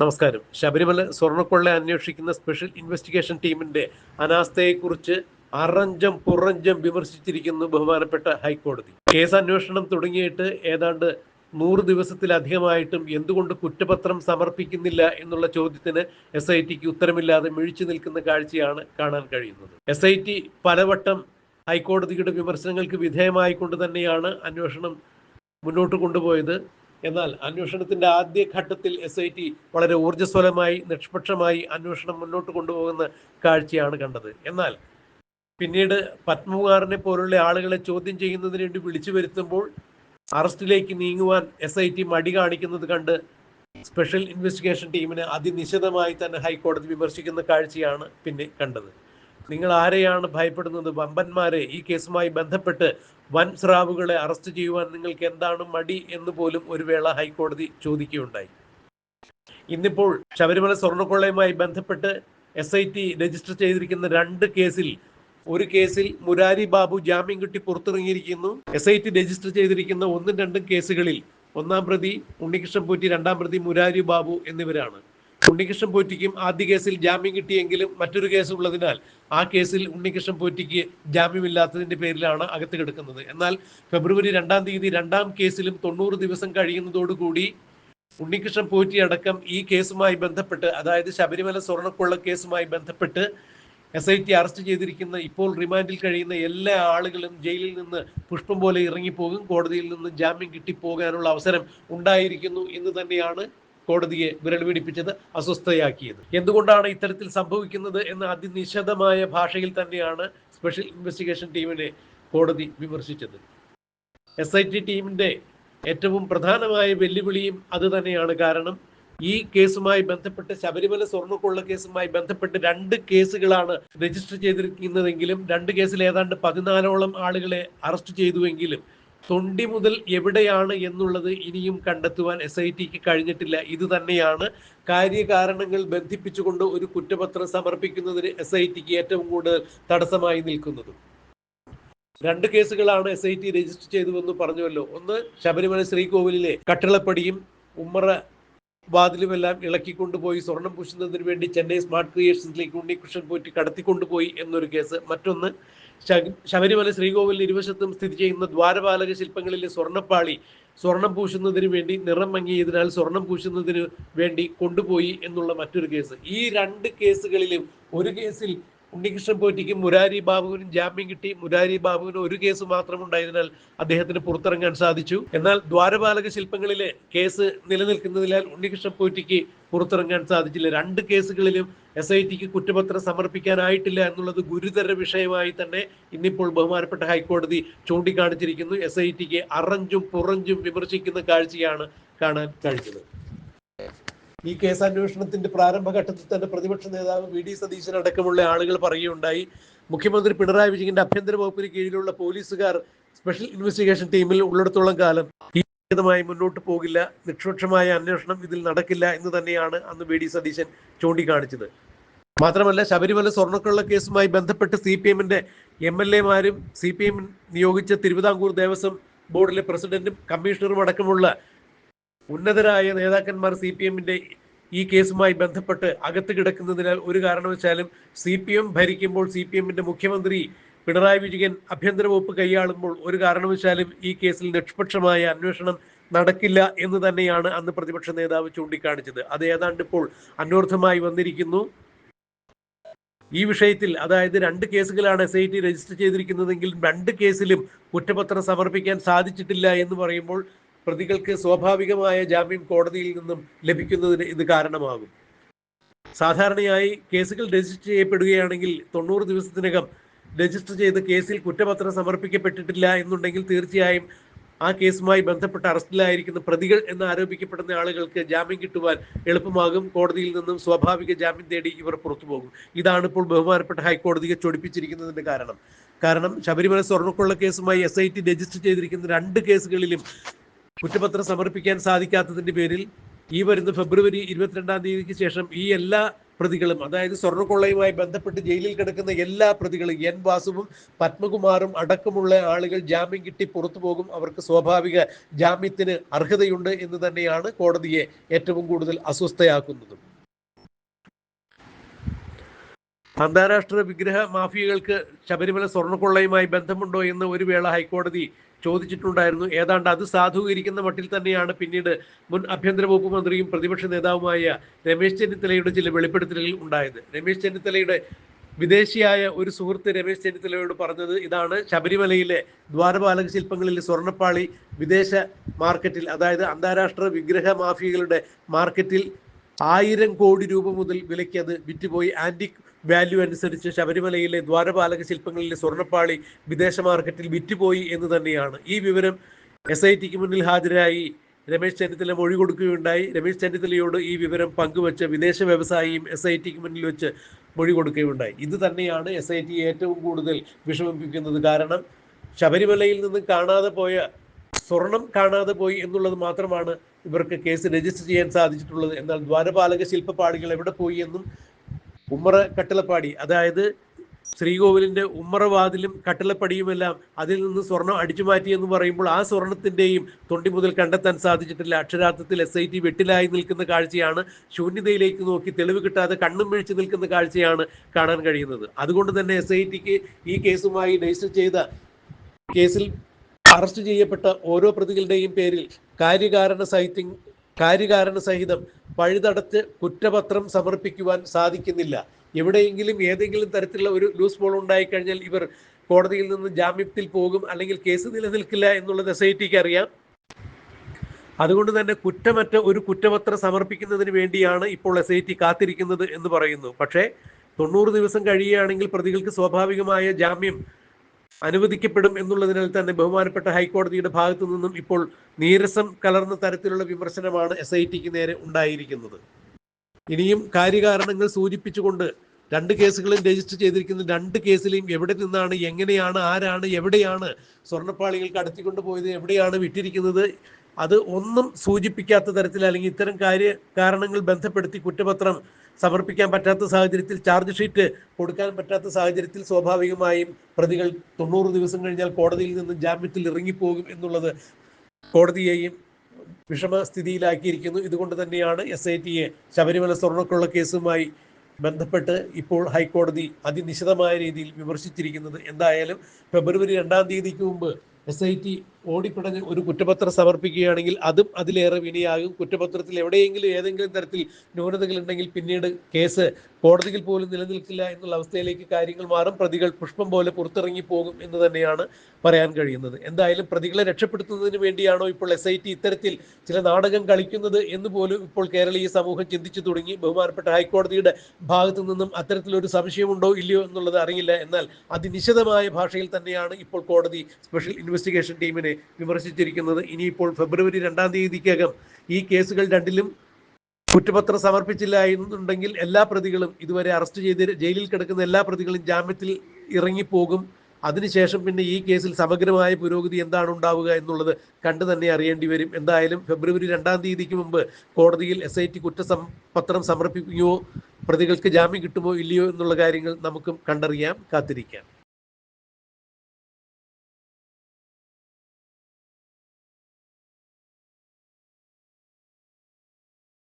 നമസ്കാരം. ശബരിമല സ്വർണക്കൊള്ള അന്വേഷിക്കുന്ന special investigation ടീമിന്റെ അനാസ്ഥയെക്കുറിച്ച് അറഞ്ചം പുറഞ്ചം വിമർശിച്ചിരിക്കുന്നു ബഹുമാനപ്പെട്ട ഹൈക്കോടതി. കേസ് അന്വേഷണം തുടങ്ങിയിട്ട് ഏതാണ്ട് നൂറ് ദിവസത്തിലധികമായിട്ടും എന്തുകൊണ്ട് കുറ്റപത്രം സമർപ്പിക്കുന്നില്ല എന്നുള്ള ചോദ്യത്തിന് എസ് ഐ ടിക്ക് ഉത്തരമില്ലാതെ മിഴിച്ചു നിൽക്കുന്ന കാഴ്ചയാണ് കാണാൻ കഴിയുന്നത്. എസ് ഐ ടി പലവട്ടം ഹൈക്കോടതിയുടെ വിമർശനങ്ങൾക്ക് വിധേയമായിക്കൊണ്ട് തന്നെയാണ് അന്വേഷണം മുന്നോട്ട് കൊണ്ടുപോയത്. എന്നാൽ അന്വേഷണത്തിന്റെ ആദ്യ ഘട്ടത്തിൽ എസ് ഐ ടി വളരെ ഊർജസ്വലമായി നിഷ്പക്ഷമായി അന്വേഷണം മുന്നോട്ട് കൊണ്ടുപോകുന്ന കാഴ്ചയാണ് കണ്ടത്. എന്നാൽ പിന്നീട് പത്മകുമാറിനെ പോലുള്ള ആളുകളെ ചോദ്യം ചെയ്യുന്നതിന് വേണ്ടി വിളിച്ചു വരുത്തുമ്പോൾ അറസ്റ്റിലേക്ക് നീങ്ങുവാൻ എസ് ഐ ടി മടി കാണിക്കുന്നത് കണ്ട് സ്പെഷ്യൽ ഇൻവെസ്റ്റിഗേഷൻ ടീമിനെ അതിനിശിതമായി തന്നെ ഹൈക്കോടതി വിമർശിക്കുന്ന കാഴ്ചയാണ് പിന്നെ കണ്ടത്. നിങ്ങൾ ആരെയാണ് ഭയപ്പെടുന്നത്? വമ്പന്മാരെ ഈ കേസുമായി ബന്ധപ്പെട്ട് വൻ സ്രാവുകളെ അറസ്റ്റ് ചെയ്യുവാൻ നിങ്ങൾക്ക് എന്താണ് മടി എന്ന് പോലും ഒരു വേള ഹൈക്കോടതി ചോദിക്കുകയുണ്ടായി. ഇന്നിപ്പോൾ ശബരിമല സ്വർണക്കൊള്ളയുമായി ബന്ധപ്പെട്ട് എസ് ഐ ടി രജിസ്റ്റർ ചെയ്തിരിക്കുന്ന രണ്ട് കേസിൽ ഒരു കേസിൽ മുരാരി ബാബു ജാമ്യം കിട്ടി പുറത്തിറങ്ങിയിരിക്കുന്നു. എസ് ഐ ടി രജിസ്റ്റർ ചെയ്തിരിക്കുന്ന ഒന്നും രണ്ടും കേസുകളിൽ ഒന്നാം പ്രതി ഉണ്ണികൃഷ്ണൻ പൂറ്റി രണ്ടാം പ്രതി മുരാരി ബാബു എന്നിവരാണ്. ഉണ്ണികൃഷ്ണൻ പോറ്റിക്കും ആദ്യ കേസിൽ ജാമ്യം കിട്ടിയെങ്കിലും മറ്റൊരു കേസ് ഉള്ളതിനാൽ ആ കേസിൽ ഉണ്ണികൃഷ്ണൻ പോറ്റിക്ക് ജാമ്യമില്ലാത്തതിന്റെ പേരിലാണ് അകത്ത് കിടക്കുന്നത്. എന്നാൽ ഫെബ്രുവരി രണ്ടാം തീയതി രണ്ടാം കേസിലും തൊണ്ണൂറ് ദിവസം കഴിയുന്നതോടുകൂടി ഉണ്ണികൃഷ്ണൻ പോറ്റി അടക്കം ഈ കേസുമായി ബന്ധപ്പെട്ട് അതായത് ശബരിമല സ്വർണക്കൊള്ള കേസുമായി ബന്ധപ്പെട്ട് എസ് ഐ ടി അറസ്റ്റ് ചെയ്തിരിക്കുന്ന ഇപ്പോൾ റിമാൻഡിൽ കഴിയുന്ന എല്ലാ ആളുകളും ജയിലിൽ നിന്ന് പുഷ്പം പോലെ ഇറങ്ങിപ്പോകും. കോടതിയിൽ നിന്ന് ജാമ്യം കിട്ടിപ്പോകാനുള്ള അവസരം ഉണ്ടായിരിക്കുന്നു എന്ന് തന്നെയാണ് കോടതിയെ വിരൽ പിടിപ്പിച്ചത് അസ്വസ്ഥയാക്കിയത്. എന്തുകൊണ്ടാണ് ഇത്തരത്തിൽ സംഭവിക്കുന്നത് എന്ന് അതിനിശദമായ ഭാഷയിൽ തന്നെയാണ് സ്പെഷ്യൽ ഇൻവെസ്റ്റിഗേഷൻ ടീമിനെ കോടതി വിമർശിച്ചത്. എസ് ഐ ടി ടീമിന്റെ ഏറ്റവും പ്രധാനമായ വെല്ലുവിളിയും അത് തന്നെയാണ്. കാരണം ഈ കേസുമായി ബന്ധപ്പെട്ട് ശബരിമല സ്വർണക്കൊള്ള കേസുമായി ബന്ധപ്പെട്ട് രണ്ട് കേസുകളാണ് രജിസ്റ്റർ ചെയ്തിരിക്കുന്നതെങ്കിലും രണ്ട് കേസിൽ ഏതാണ്ട് പതിനാലോളം ആളുകളെ അറസ്റ്റ് ചെയ്തുവെങ്കിലും തൊണ്ടി മുതൽ എവിടെയാണ് എന്നുള്ളത് ഇനിയും കണ്ടെത്തുവാൻ എസ് ഐ ടിക്ക് കഴിഞ്ഞിട്ടില്ല. ഇത് തന്നെയാണ് കാര്യകാരണങ്ങൾ ബന്ധിപ്പിച്ചുകൊണ്ട് ഒരു കുറ്റപത്രം സമർപ്പിക്കുന്നതിന് എസ് ഐ ടിക്ക് ഏറ്റവും കൂടുതൽ തടസ്സമായി നിൽക്കുന്നത്. രണ്ട് കേസുകളാണ് എസ് ഐ ടി രജിസ്റ്റർ ചെയ്തുവെന്ന് പറഞ്ഞുവല്ലോ. ഒന്ന് ശബരിമല ശ്രീകോവിലിലെ കട്ടിളപ്പടിയും ഉമ്മറ വാതിലുമെല്ലാം ഇളക്കിക്കൊണ്ടുപോയി സ്വർണം പൂശുന്നതിന് വേണ്ടി ചെന്നൈ സ്മാർട്ട് ക്രിയേഷൻസിലേക്ക് ഉണ്ണികൃഷ്ണൻ പോറ്റി കടത്തിക്കൊണ്ടുപോയി എന്നൊരു കേസ്. മറ്റൊന്ന് ശബരിമല ശ്രീകോവിലിന് ഇരുവശത്തും സ്ഥിതി ചെയ്യുന്ന ദ്വാരപാലക ശില്പങ്ങളിലെ സ്വർണപ്പാളി സ്വർണം പൂശുന്നതിന് വേണ്ടി നിറം മങ്ങിയതിനാൽ സ്വർണം പൂശുന്നതിന് വേണ്ടി കൊണ്ടുപോയി എന്നുള്ള മറ്റൊരു കേസ്. ഈ രണ്ട് കേസുകളിലും ഒരു കേസിൽ ഉണ്ണികൃഷ്ണൻ പോറ്റിക്കും മുരാരി ബാബുവിനും ജാമ്യം കിട്ടി. മുരാരി ബാബുവിന് ഒരു കേസ് മാത്രം ഉണ്ടായതിനാൽ അദ്ദേഹത്തിന് പുറത്തിറങ്ങാൻ സാധിച്ചു. എന്നാൽ ദ്വാരപാലക ശില്പങ്ങളിലെ കേസ് നിലനിൽക്കുന്നതിനാൽ ഉണ്ണികൃഷ്ണൻ പോറ്റിക്ക് പുറത്തിറങ്ങാൻ സാധിച്ചില്ല. രണ്ട് കേസുകളിലും എസ് ഐ ടിക്ക് കുറ്റപത്രം സമർപ്പിക്കാനായിട്ടില്ല എന്നുള്ളത് ഗുരുതര വിഷയമായി തന്നെ ഇന്നിപ്പോൾ ബഹുമാനപ്പെട്ട ഹൈക്കോടതി ചൂണ്ടിക്കാണിച്ചിരിക്കുന്നു. എസ് ഐ ടിക്ക് അറഞ്ചും പുറഞ്ചും വിമർശിക്കുന്ന കാഴ്ചയാണ് കാണാൻ കഴിഞ്ഞത്. ഈ കേസ് അന്വേഷണത്തിന്റെ പ്രാരംഭഘട്ടത്തിൽ തന്നെ പ്രതിപക്ഷ നേതാവ് വി ഡി സതീശൻ അടക്കമുള്ള ആളുകൾ പറയുകയുണ്ടായി. മുഖ്യമന്ത്രി പിണറായി വിജയന്റെ ആഭ്യന്തര വകുപ്പിന് കീഴിലുള്ള പോലീസുകാർ സ്പെഷ്യൽ ഇൻവെസ്റ്റിഗേഷൻ ടീമിൽ ഉള്ളിടത്തോളം കാലം ഈ മുന്നോട്ട് പോകില്ല. നിഷ്പക്ഷമായ അന്വേഷണം ഇതിൽ നടക്കില്ല എന്ന് തന്നെയാണ് അന്ന് വി ഡി സതീശൻ ചൂണ്ടിക്കാണിച്ചത്. മാത്രമല്ല ശബരിമല സ്വർണക്കൊള്ള കേസുമായി ബന്ധപ്പെട്ട് സി പി എമ്മിന്റെ എം എൽ എമാരും സി പി എം നിയോഗിച്ച തിരുവിതാംകൂർ ദേവസ്വം ബോർഡിലെ പ്രസിഡന്റും കമ്മീഷണറും അടക്കമുള്ള ഉന്നതരായ നേതാക്കന്മാർ സി പി എമ്മിന്റെ ഈ കേസുമായി ബന്ധപ്പെട്ട് അകത്ത് കിടക്കുന്നതിനാൽ ഒരു കാരണവശാലും സി പി എം ഭരിക്കുമ്പോൾ സി പി എമ്മിന്റെ മുഖ്യമന്ത്രി പിണറായി വിജയൻ ആഭ്യന്തര വകുപ്പ് കൈയാളുമ്പോൾ ഒരു കാരണവശാലും ഈ കേസിൽ നിഷ്പക്ഷമായ അന്വേഷണം നടക്കില്ല എന്ന് തന്നെയാണ് അന്ന് പ്രതിപക്ഷ നേതാവ് ചൂണ്ടിക്കാണിച്ചത്. അത് ഏതാണ്ട് ഇപ്പോൾ അന്വർത്ഥമായി വന്നിരിക്കുന്നു. ഈ വിഷയത്തിൽ അതായത് രണ്ട് കേസുകളാണ് എസ് ഐ ടി രജിസ്റ്റർ ചെയ്തിരിക്കുന്നതെങ്കിൽ രണ്ട് കേസിലും കുറ്റപത്രം സമർപ്പിക്കാൻ സാധിച്ചിട്ടില്ല എന്ന് പറയുമ്പോൾ പ്രതികൾക്ക് സ്വാഭാവികമായ ജാമ്യം കോടതിയിൽ നിന്നും ലഭിക്കുന്നതിന് ഇത് കാരണമാകും. സാധാരണയായി കേസുകൾ രജിസ്റ്റർ ചെയ്യപ്പെടുകയാണെങ്കിൽ തൊണ്ണൂറ് ദിവസത്തിനകം രജിസ്റ്റർ ചെയ്ത കേസിൽ കുറ്റപത്രം സമർപ്പിക്കപ്പെട്ടിട്ടില്ല എന്നുണ്ടെങ്കിൽ തീർച്ചയായും ആ കേസുമായി ബന്ധപ്പെട്ട് അറസ്റ്റിലായിരിക്കുന്ന പ്രതികൾ എന്ന് ആരോപിക്കപ്പെടുന്ന ആളുകൾക്ക് ജാമ്യം കിട്ടുവാൻ എളുപ്പമാകും. കോടതിയിൽ നിന്നും സ്വാഭാവിക ജാമ്യം തേടി ഇവർ പുറത്തു പോകും. ഇതാണ് ഇപ്പോൾ ബഹുമാനപ്പെട്ട ഹൈക്കോടതിയെ ചൊടിപ്പിച്ചിരിക്കുന്നതിന്റെ കാരണം. കാരണം ശബരിമല സ്വർണക്കൊള്ള കേസുമായി എസ് ഐ ടി രജിസ്റ്റർ ചെയ്തിരിക്കുന്ന രണ്ട് കേസുകളിലും കുറ്റപത്രം സമർപ്പിക്കാൻ സാധിക്കാത്തതിന്റെ പേരിൽ ഈ വരുന്ന ഫെബ്രുവരി ഇരുപത്തിരണ്ടാം തീയതിക്ക് ശേഷം ഈ എല്ലാ പ്രതികളും അതായത് സ്വർണക്കൊള്ളയുമായി ബന്ധപ്പെട്ട് ജയിലിൽ കിടക്കുന്ന എല്ലാ പ്രതികളും എൻ വാസുവും പത്മകുമാറും അടക്കമുള്ള ആളുകൾ ജാമ്യം കിട്ടി പുറത്തു പോകും. അവർക്ക് സ്വാഭാവിക ജാമ്യത്തിന് അർഹതയുണ്ട് എന്ന് തന്നെയാണ് കോടതിയെ ഏറ്റവും കൂടുതൽ അസ്വസ്ഥയാക്കുന്നതും. അന്താരാഷ്ട്ര വിഗ്രഹ മാഫിയകൾക്ക് ശബരിമല സ്വർണക്കൊള്ളയുമായി ബന്ധമുണ്ടോ എന്ന് ഒരു വേള ഹൈക്കോടതി ചോദിച്ചിട്ടുണ്ടായിരുന്നു. ഏതാണ്ട് അത് സാധൂകരിക്കുന്ന മട്ടിൽ തന്നെയാണ് പിന്നീട് മുൻ ആഭ്യന്തര വകുപ്പ് മന്ത്രിയും പ്രതിപക്ഷ നേതാവുമായ രമേശ് ചെന്നിത്തലയുടെ ചില വെളിപ്പെടുത്തലുകൾ ഉണ്ടായത്. രമേശ് ചെന്നിത്തലയുടെ വിദേശിയായ ഒരു സുഹൃത്ത് രമേശ് ചെന്നിത്തലയോട് പറഞ്ഞത് ഇതാണ്. ശബരിമലയിലെ ദ്വാരപാലക ശില്പങ്ങളിലെ സ്വർണപ്പാളി വിദേശ മാർക്കറ്റിൽ അതായത് അന്താരാഷ്ട്ര വിഗ്രഹ മാഫിയകളുടെ മാർക്കറ്റിൽ ആയിരം കോടി രൂപ മുതൽ വിലയ്ക്ക് അത് വിറ്റുപോയി. ആന്റിക് വാല്യൂ അനുസരിച്ച് ശബരിമലയിലെ ദ്വാരപാലക ശില്പങ്ങളിലെ സ്വർണപ്പാളി വിദേശ മാർക്കറ്റിൽ വിറ്റുപോയി എന്ന് തന്നെയാണ്. ഈ വിവരം എസ് ഐ ടിക്ക് മുന്നിൽ ഹാജരായി രമേശ് ചെന്നിത്തല മൊഴി കൊടുക്കുകയുണ്ടായി. രമേശ് ചെന്നിത്തലയോട് ഈ വിവരം പങ്കുവച്ച് വിദേശ വ്യവസായിയും എസ് ഐ ടിക്ക് മുന്നിൽ വെച്ച് മൊഴി കൊടുക്കുകയുണ്ടായി. ഇത് തന്നെയാണ് എസ് ഐ ടി ഏറ്റവും കൂടുതൽ വിഷമിപ്പിക്കുന്നത്. കാരണം ശബരിമലയിൽ നിന്ന് കാണാതെ പോയ സ്വർണം കാണാതെ പോയി എന്നുള്ളത് മാത്രമാണ് ഇവർക്ക് കേസ് രജിസ്റ്റർ ചെയ്യാൻ സാധിച്ചിട്ടുള്ളത്. എന്നാൽ ദ്വാരപാലക ശില്പപ്പാടികൾ എവിടെ പോയി എന്നും ഉമ്മറ കട്ടിളപ്പാടി അതായത് ശ്രീകോവിലിന്റെ ഉമ്മറവാതിലും കട്ടിളപ്പടിയുമെല്ലാം അതിൽ നിന്ന് സ്വർണം അടിച്ചു മാറ്റി എന്ന് പറയുമ്പോൾ ആ സ്വർണത്തിന്റെയും തൊണ്ടി മുതൽ കണ്ടെത്താൻ സാധിച്ചിട്ടില്ല. അക്ഷരാർത്ഥത്തിൽ എസ് ഐ ടി വെട്ടിലായി നിൽക്കുന്ന കാഴ്ചയാണ്. ശൂന്യതയിലേക്ക് നോക്കി തെളിവ് കിട്ടാതെ കണ്ണും വീഴ്ച നിൽക്കുന്ന കാഴ്ചയാണ് കാണാൻ കഴിയുന്നത്. അതുകൊണ്ട് തന്നെ എസ് ഐ ടിക്ക് ഈ കേസുമായി രജിസ്റ്റർ ചെയ്ത കേസിൽ അറസ്റ്റ് ചെയ്യപ്പെട്ട ഓരോ പ്രതികളുടെയും പേരിൽ കാര്യകാരണ സഹിത്യം കാര്യകാരണ സഹിതം പഴുതടച്ച് കുറ്റപത്രം സമർപ്പിക്കുവാൻ സാധിക്കുന്നില്ല. എവിടെയെങ്കിലും ഏതെങ്കിലും തരത്തിലുള്ള ഒരു ലൂസ് ബോൾ ഉണ്ടായിക്കഴിഞ്ഞാൽ ഇവർ കോടതിയിൽ നിന്ന് ജാമ്യത്തിൽ പോകും അല്ലെങ്കിൽ കേസ് നിലനിൽക്കില്ല എന്നുള്ളത് എസ് ഐ ടിക്ക് അറിയാം. അതുകൊണ്ട് തന്നെ കുറ്റമറ്റ ഒരു കുറ്റപത്രം സമർപ്പിക്കുന്നതിന് വേണ്ടിയാണ് ഇപ്പോൾ എസ് ഐ ടി കാത്തിരിക്കുന്നത് എന്ന് പറയുന്നു. പക്ഷേ തൊണ്ണൂറ് ദിവസം കഴിയുകയാണെങ്കിൽ പ്രതികൾക്ക് സ്വാഭാവികമായ ജാമ്യം അനുവദിക്കപ്പെടും എന്നുള്ളതിനാൽ തന്നെ ബഹുമാനപ്പെട്ട ഹൈക്കോടതിയുടെ ഭാഗത്തു നിന്നും ഇപ്പോൾ നീരസം കലർന്ന തരത്തിലുള്ള വിമർശനമാണ് എസ് ഐ ടിക്ക് നേരെ ഉണ്ടായിരിക്കുന്നത്. ഇനിയും കാര്യകാരണങ്ങൾ സൂചിപ്പിച്ചുകൊണ്ട് രണ്ട് കേസുകളും രജിസ്റ്റർ ചെയ്തിരിക്കുന്ന രണ്ട് കേസിലെയും എവിടെ നിന്നാണ് എങ്ങനെയാണ് ആരാണ് എവിടെയാണ് സ്വർണപ്പാളികൾ കടത്തിക്കൊണ്ട് പോയത് എവിടെയാണ് വിട്ടിരിക്കുന്നത് അത് ഒന്നും സൂചിപ്പിക്കാത്ത തരത്തിൽ അല്ലെങ്കിൽ ഇത്തരം കാര്യ കാരണങ്ങൾ ബന്ധപ്പെടുത്തി കുറ്റപത്രം സമർപ്പിക്കാൻ പറ്റാത്ത സാഹചര്യത്തിൽ ചാർജ് ഷീറ്റ് കൊടുക്കാൻ പറ്റാത്ത സാഹചര്യത്തിൽ സ്വാഭാവികമായും പ്രതികൾ തൊണ്ണൂറ് ദിവസം കഴിഞ്ഞാൽ കോടതിയിൽ നിന്ന് ജാമ്യത്തിൽ ഇറങ്ങിപ്പോകും എന്നുള്ളത് കോടതിയെയും വിഷമസ്ഥിതിയിലാക്കിയിരിക്കുന്നു. ഇതുകൊണ്ട് തന്നെയാണ് എസ് ഐ ടിയെ ശബരിമല സ്വർണക്കുള്ള കേസുമായി ബന്ധപ്പെട്ട് ഇപ്പോൾ ഹൈക്കോടതി അതിനിശിതമായ രീതിയിൽ വിമർശിച്ചിരിക്കുന്നത്. എന്തായാലും ഫെബ്രുവരി രണ്ടാം തീയതിക്ക് മുമ്പ് എസ് ഐ ടി ഓടിപ്പിടഞ്ഞ് ഒരു കുറ്റപത്രം സമർപ്പിക്കുകയാണെങ്കിൽ അതും അതിലേറെ വിനിയാകും. കുറ്റപത്രത്തിൽ എവിടെയെങ്കിലും ഏതെങ്കിലും തരത്തിൽ ന്യൂനതകൾ ഉണ്ടെങ്കിൽ പിന്നീട് കേസ് കോടതിയിൽ പോലും നിലനിൽക്കില്ല എന്നുള്ള അവസ്ഥയിലേക്ക് കാര്യങ്ങൾ മാറും. പ്രതികൾ പുഷ്പം പോലെ പുറത്തിറങ്ങി പോകും എന്ന് തന്നെയാണ് പറയാൻ കഴിയുന്നത്. എന്തായാലും പ്രതികളെ രക്ഷപ്പെടുത്തുന്നതിന് വേണ്ടിയാണോ ഇപ്പോൾ എസ് ഐ ടി ഇത്തരത്തിൽ ചില നാടകം കളിക്കുന്നത് എന്ന് പോലും ഇപ്പോൾ കേരളീയ സമൂഹം ചിന്തിച്ചു തുടങ്ങി. ബഹുമാനപ്പെട്ട ഹൈക്കോടതിയുടെ ഭാഗത്തു നിന്നും അത്തരത്തിലൊരു സംശയമുണ്ടോ ഇല്ലയോ എന്നുള്ളത് അറിയില്ല. എന്നാൽ അതിനിശിതമായ ഭാഷയിൽ തന്നെയാണ് ഇപ്പോൾ കോടതി സ്പെഷ്യൽ ഇൻവെസ്റ്റിഗേഷൻ ടീമിനെ വിമർശിച്ചിരിക്കുന്നത്. ഇനിയിപ്പോൾ ഫെബ്രുവരി രണ്ടാം തീയതിക്കകം ഈ കേസുകൾ രണ്ടിലും കുറ്റപത്രം സമർപ്പിച്ചില്ല എന്നുണ്ടെങ്കിൽ എല്ലാ പ്രതികളും ഇതുവരെ അറസ്റ്റ് ചെയ്ത് ജയിലിൽ കിടക്കുന്ന എല്ലാ പ്രതികളും ജാമ്യത്തിൽ ഇറങ്ങിപ്പോകും. അതിനുശേഷം പിന്നെ ഈ കേസിൽ സമഗ്രമായ പുരോഗതി എന്താണ് ഉണ്ടാവുക എന്നുള്ളത് കണ്ടു തന്നെ അറിയേണ്ടി വരും. എന്തായാലും ഫെബ്രുവരി രണ്ടാം തീയതിക്ക് മുമ്പ് കോടതിയിൽ എസ് ഐ ടി കുറ്റപത്രം സമർപ്പിക്കുകയോ പ്രതികൾക്ക് ജാമ്യം കിട്ടുമോ ഇല്ലയോ എന്നുള്ള കാര്യങ്ങൾ നമുക്കും കണ്ടറിയാം. കാത്തിരിക്കാം.